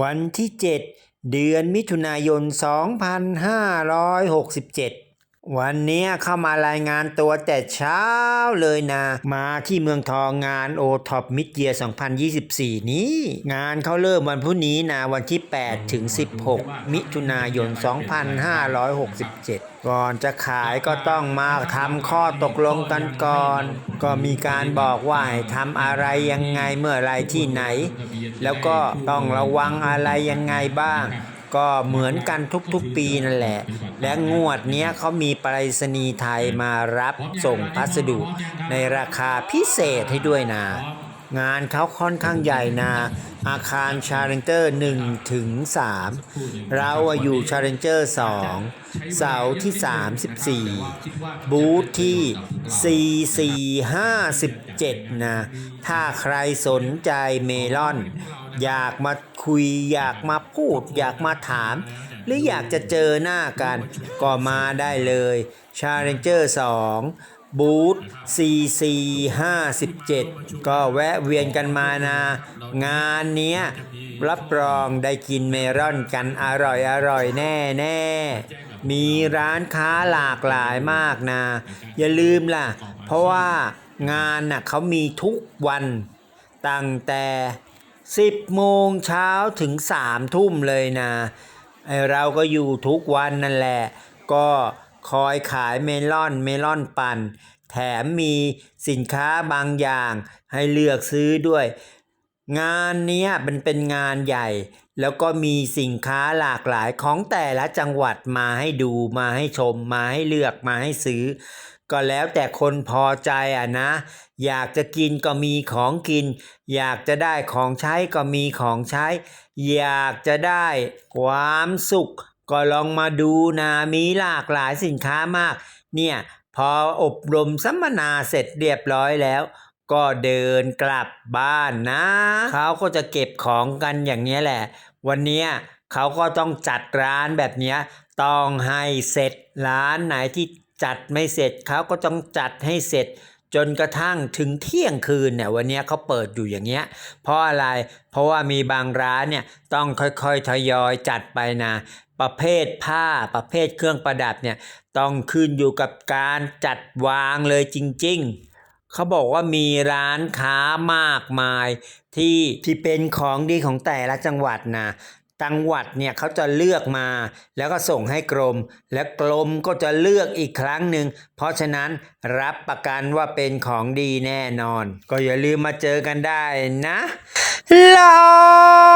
วันที่ 7 เดือนมิถุนายน 2567 วันนี้เข้ามารายงานตัวแต่เช้าเลยนะ มาที่เมืองทองงานโอท็อปมิดเยีย2024 นี้ งานเขาเริ่มวันพรุ่งนี้นะวันที่ 8 ถึง 16 มิถุนายน 2567 ก่อนจะขายก็ต้องมาทำข้อตกลงกันก่อน ก็มีการบอกว่าให้ทำอะไรยังไงเมื่อไรที่ไหน แล้วก็ต้องระวังอะไรยังไงบ้าง ก็เหมือนกันทุกๆปีนั่นแหละ และงวดเนี้ยเขามีไปรษณีย์ไทยมารับส่งพัสดุในราคาพิเศษให้ด้วยนะ งานเขาค่อนข้างใหญ่นะอาคารชาเลนเจอร์1ถึง3เราอยู่ชาเลนเจอร์2เสาที่ 34 บูธที่ 4457 นะ ถ้าใครสนใจเมลอน อยากมา คุย อยากมาพูด อยากมาถาม หรืออยากจะเจอหน้ากัน ก็มาได้เลย Challenger 2 บูธ4457 ก็แวะเวียนกันมานะ งานเนี้ยรับรองได้กินเมลอนกันอร่อยอร่อยแน่แน่ๆมีร้านค้าหลากหลายมากนะ อย่าลืมล่ะ เพราะว่างานน่ะเขามีทุกวันตั้งแต่ 10 โมงเช้าถึง 3 ทุ่มเลยนะไอเราก็อยู่ทุกวันนั่นแหละ ก็คอยขายเมลอนเมลอนปั่น แถมมีสินค้าบางอย่างให้เลือกซื้อด้วย งานนี้มันเป็นงานใหญ่ แล้วก็มีสินค้าหลากหลายของแต่ละจังหวัดมาให้ดูมาให้ชมมาให้เลือกมาให้ซื้อ ก็แล้วแต่คนพอใจอะนะ อยากจะกินก็มีของกิน อยากจะได้ของใช้ก็มีของใช้ อยากจะได้ความสุข ก็ลองมาดูนะมีหลากหลายสินค้ามาก เนี่ยพออบรมสัมมนาเสร็จเรียบร้อยแล้วก็เดินกลับบ้านนะ เขาก็จะเก็บของกันอย่างนี้แหละ วันนี้เขาก็ต้องจัดร้านแบบนี้ต้องให้เสร็จร้านไหนที่ จัดไม่เสร็จเขาก็ต้องจัดให้เสร็จจนกระทั่งถึงเที่ยงคืนเนี่ยวันนี้เขาเปิดอยู่อย่างเงี้ยเพราะอะไรเพราะว่ามีบางร้านเนี่ยต้องค่อยๆทยอยจัดไปนะประเภทผ้าประเภทเครื่องประดับเนี่ยต้องขึ้นอยู่กับการจัดวางเลยจริง ๆเขาบอกว่ามีร้านค้ามากมายที่ที่เป็นของดีของแต่ละจังหวัดนะ จังหวัดเนี่ยเขาจะเลือกมา แล้วก็ส่งให้กรม และกรมก็จะเลือกอีกครั้งหนึ่ง เพราะฉะนั้นรับประกันว่าเป็นของดีแน่นอน ก็อย่าลืมมาเจอกันได้นะรอ